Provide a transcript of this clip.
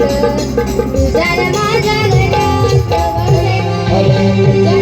जय माझ्या गजानन